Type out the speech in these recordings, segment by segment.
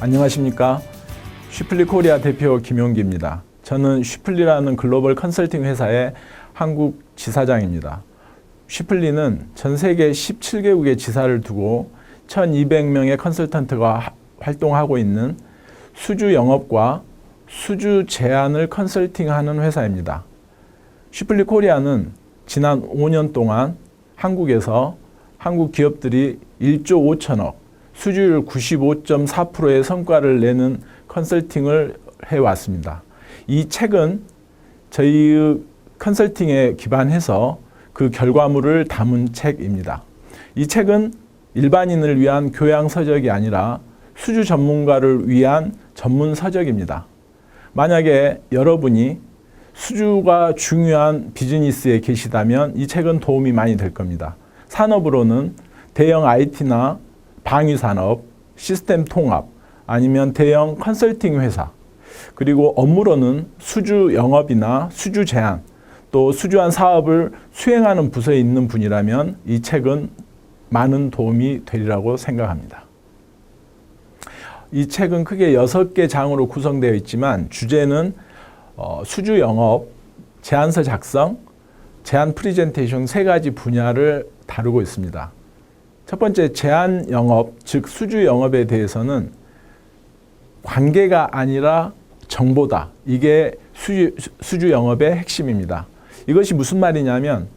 안녕하십니까. 쉬플리 코리아 대표 김용기입니다. 저는 쉬플리라는 글로벌 컨설팅 회사의 한국 지사장입니다. 쉬플리는 전 세계 17개국의 지사를 두고 1200명의 컨설턴트가 하- 활동하고 있는 수주 영업과 수주 제안을 컨설팅하는 회사입니다. 쉬플리 코리아는 지난 5년 동안 한국에서 한국 기업들이 1조 5천억, 수주율 95.4%의 성과를 내는 컨설팅을 해왔습니다. 이 책은 저희의 컨설팅에 기반해서 그 결과물을 담은 책입니다. 이 책은 일반인을 위한 교양 서적이 아니라 수주 전문가를 위한 전문 서적입니다. 만약에 여러분이 수주가 중요한 비즈니스에 계시다면 이 책은 도움이 많이 될 겁니다. 산업으로는 대형 IT나 방위 산업, 시스템 통합, 아니면 대형 컨설팅 회사, 그리고 업무로는 수주 영업이나 수주 제안, 또 수주한 사업을 수행하는 부서에 있는 분이라면 이 책은 많은 도움이 되리라고 생각합니다. 이 책은 크게 여섯 개 장으로 구성되어 있지만 주제는 어, 수주 영업, 제안서 작성, 제안 프리젠테이션 세 가지 분야를 다루고 있습니다. 첫 번째 제안 영업, 즉 수주 영업에 대해서는 관계가 아니라 정보다. 이게 수주, 수주 영업의 핵심입니다. 이것이 무슨 말이냐면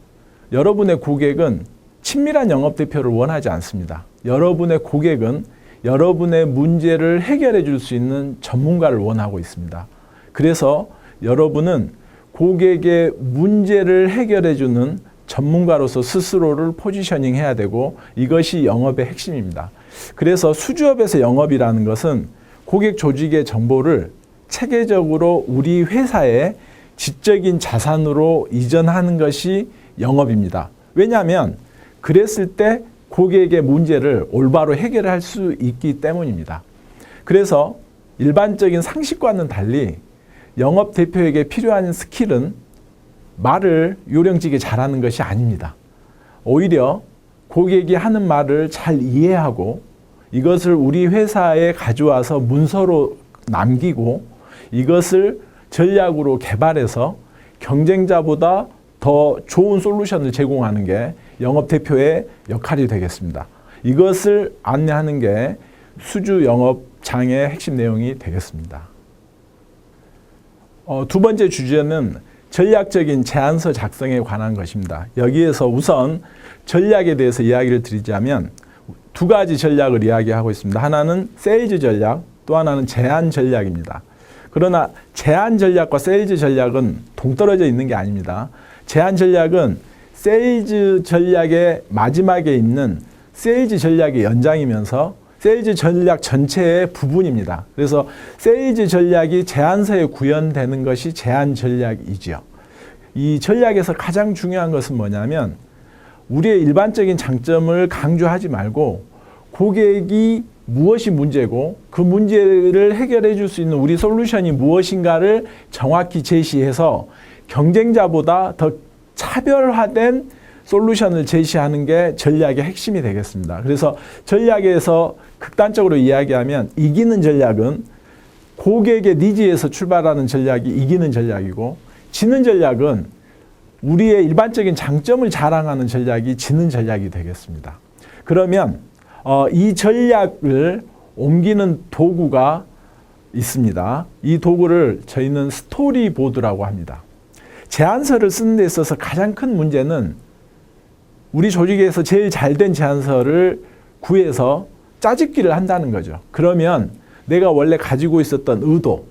여러분의 고객은 친밀한 영업 대표를 원하지 않습니다. 여러분의 고객은 여러분의 문제를 해결해 줄 수 있는 전문가를 원하고 있습니다. 그래서 여러분은 고객의 문제를 해결해 주는 전문가로서 스스로를 포지셔닝 해야 되고 이것이 영업의 핵심입니다. 그래서 수주업에서 영업이라는 것은 고객 조직의 정보를 체계적으로 우리 회사의 지적인 자산으로 이전하는 것이 영업입니다. 왜냐하면 그랬을 때 고객의 문제를 올바로 해결할 수 있기 때문입니다. 그래서 일반적인 상식과는 달리 영업 대표에게 필요한 스킬은 말을 요령지게 잘하는 것이 아닙니다. 오히려 고객이 하는 말을 잘 이해하고 이것을 우리 회사에 가져와서 문서로 남기고 이것을 전략으로 개발해서 경쟁자보다 더 좋은 솔루션을 제공하는 게 영업 대표의 역할이 되겠습니다. 이것을 안내하는 게 수주 영업 장의 핵심 내용이 되겠습니다. 어, 두 번째 주제는 전략적인 제안서 작성에 관한 것입니다. 여기에서 우선 전략에 대해서 이야기를 드리자면 두 가지 전략을 이야기하고 있습니다. 하나는 세일즈 전략, 또 하나는 제안 전략입니다. 그러나 제안 전략과 세일즈 전략은 동떨어져 있는 게 아닙니다. 제안 전략은 세일즈 전략의 마지막에 있는 세일즈 전략의 연장이면서 세일즈 전략 전체의 부분입니다. 그래서 세일즈 전략이 제안서에 구현되는 것이 제안 전략이지요. 이 전략에서 가장 중요한 것은 뭐냐면 우리의 일반적인 장점을 강조하지 말고 고객이 무엇이 문제고 그 문제를 해결해 줄 수 있는 우리 솔루션이 무엇인가를 정확히 제시해서 경쟁자보다 더 차별화된 솔루션을 제시하는 게 전략의 핵심이 되겠습니다. 그래서 전략에서 극단적으로 이야기하면 이기는 전략은 고객의 니즈에서 출발하는 전략이 이기는 전략이고 지는 전략은 우리의 일반적인 장점을 자랑하는 전략이 지는 전략이 되겠습니다. 그러면 어, 이 전략을 옮기는 도구가 있습니다. 이 도구를 저희는 스토리보드라고 합니다. 제안서를 쓰는 데 있어서 가장 큰 문제는 우리 조직에서 제일 잘 된 제안서를 구해서 짜집기를 한다는 거죠. 그러면 내가 원래 가지고 있었던 의도,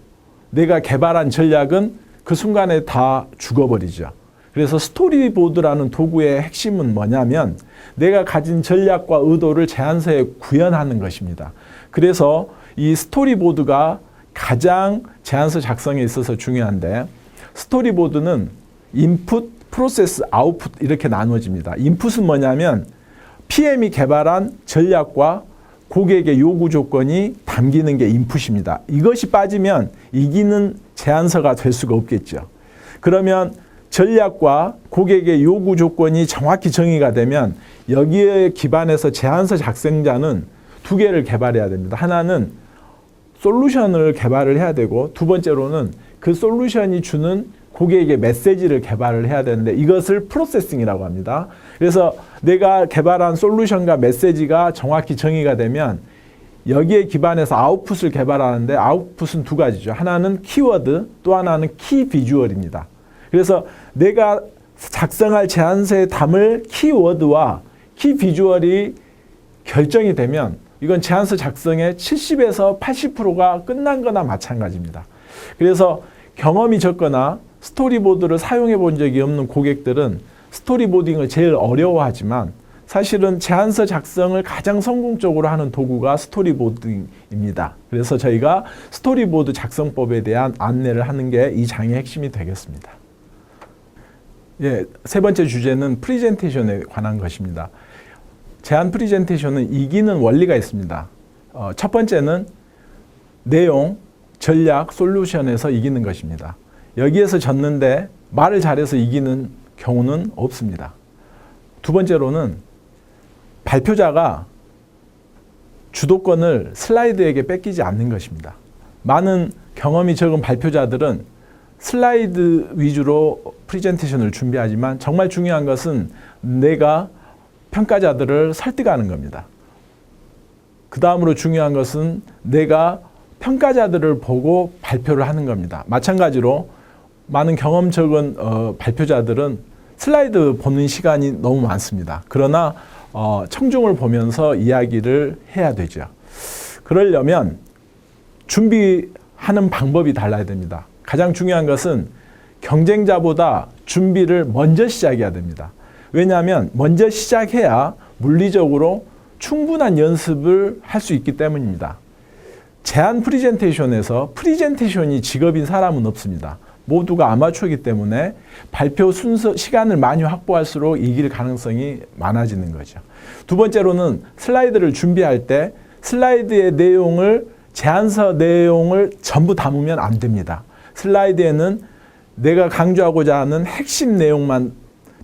내가 개발한 전략은 그 순간에 다 죽어버리죠. 그래서 스토리보드라는 도구의 핵심은 뭐냐면 내가 가진 전략과 의도를 제안서에 구현하는 것입니다. 그래서 이 스토리보드가 가장 제안서 작성에 있어서 중요한데 스토리보드는 인풋, 프로세스, 아웃풋 이렇게 나누어집니다. 인풋은 뭐냐면 PM이 개발한 전략과 고객의 요구 조건이 담기는 게 인풋입니다. 이것이 빠지면 이기는 제안서가 될 수가 없겠죠. 그러면 전략과 고객의 요구 조건이 정확히 정의가 되면 여기에 기반해서 제안서 작성자는 두 개를 개발해야 됩니다. 하나는 솔루션을 개발을 해야 되고 두 번째로는 그 솔루션이 주는 고객에게 메시지를 개발을 해야 되는데 이것을 프로세싱이라고 합니다. 그래서 내가 개발한 솔루션과 메시지가 정확히 정의가 되면 여기에 기반해서 아웃풋을 개발하는데 아웃풋은 두 가지죠. 하나는 키워드, 또 하나는 키 비주얼입니다. 그래서 내가 작성할 제안서에 담을 키워드와 키 비주얼이 결정이 되면 이건 제안서 작성의 70에서 80%가 끝난 거나 마찬가지입니다. 그래서 경험이 적거나 스토리보드를 사용해 본 적이 없는 고객들은 스토리보딩을 제일 어려워하지만 사실은 제안서 작성을 가장 성공적으로 하는 도구가 스토리보드입니다. 그래서 저희가 스토리보드 작성법에 대한 안내를 하는 게 이 장의 핵심이 되겠습니다. 예, 세 번째 주제는 프리젠테이션에 관한 것입니다. 제안 프리젠테이션은 이기는 원리가 있습니다. 어, 첫 번째는 내용, 전략, 솔루션에서 이기는 것입니다. 여기에서 졌는데 말을 잘해서 이기는 경우는 없습니다. 두 번째로는 발표자가 주도권을 슬라이드에게 뺏기지 않는 것입니다. 많은 경험이 적은 발표자들은 슬라이드 위주로 프리젠테이션을 준비하지만 정말 중요한 것은 내가 평가자들을 설득하는 겁니다. 그 다음으로 중요한 것은 내가 평가자들을 보고 발표를 하는 겁니다. 마찬가지로 많은 경험 적은 어, 발표자들은 슬라이드 보는 시간이 너무 많습니다. 그러나 어, 청중을 보면서 이야기를 해야 되죠. 그러려면 준비하는 방법이 달라야 됩니다. 가장 중요한 것은 경쟁자보다 준비를 먼저 시작해야 됩니다. 왜냐하면 먼저 시작해야 물리적으로 충분한 연습을 할 수 있기 때문입니다. 제안 프리젠테이션에서 프리젠테이션이 직업인 사람은 없습니다. 모두가 아마추어이기 때문에 발표 순서 시간을 많이 확보할수록 이길 가능성이 많아지는 거죠. 두 번째로는 슬라이드를 준비할 때 슬라이드의 내용을 제안서 내용을 전부 담으면 안 됩니다. 슬라이드에는 내가 강조하고자 하는 핵심 내용만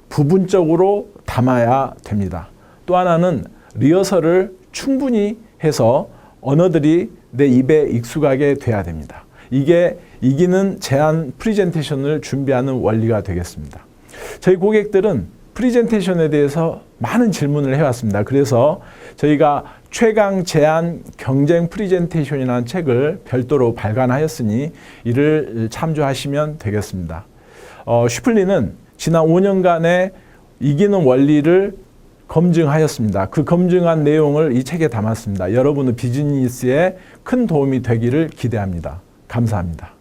부분적으로 담아야 됩니다. 또 하나는 리허설을 충분히 해서 언어들이 내 입에 익숙하게 돼야 됩니다. 이게 이기는 제안 프리젠테이션을 준비하는 원리가 되겠습니다. 저희 고객들은 프리젠테이션에 대해서 많은 질문을 해왔습니다. 그래서 저희가 최강 제안 경쟁 프리젠테이션이라는 책을 별도로 발간하였으니 이를 참조하시면 되겠습니다. 어, 슈플리는 지난 5년간의 이기는 원리를 검증하였습니다. 그 검증한 내용을 이 책에 담았습니다. 여러분의 비즈니스에 큰 도움이 되기를 기대합니다. 감사합니다.